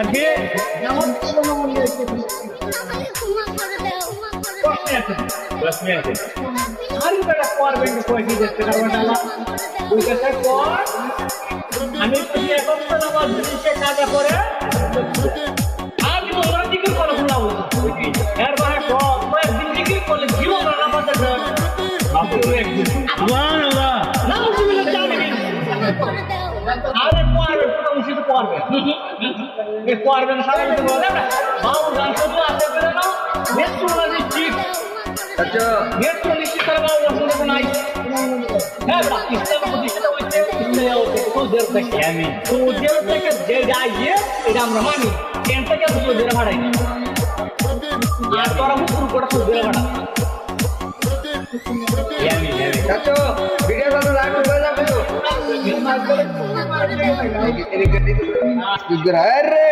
আগে যেমন মনে হচ্ছে দশ মিনিট। আর বেটা করবেন কয়েছি দেখতে পারবেন না। ওই কথা কর আমি তো এখন তো আমার জিনিসে কাজে করে আমি তো ওরা দিকে করে এর মানে দিকে করলে জীবন আরে পারবে উচিত পারবে এ পারবে না সারা কিছু বলে না বাবু গান শুধু আছে বলে না? মানে ঠিক। আচ্ছা। নিশ্চিত করে বাবু বসন্ত নাই। হ্যাঁ ইসলাম প্রতিষ্ঠা হয়েছে তোদের থেকে। আমি। তোদের থেকে যে যাইয়ে এটা আমরা মানি। কেন থেকে তোদের ভাড়াই আর তোরা মুখ করে তোদের ভাড়া। চাচু ভিডিও কল লাইভ হয়ে যাবে তো। করে করে আরে।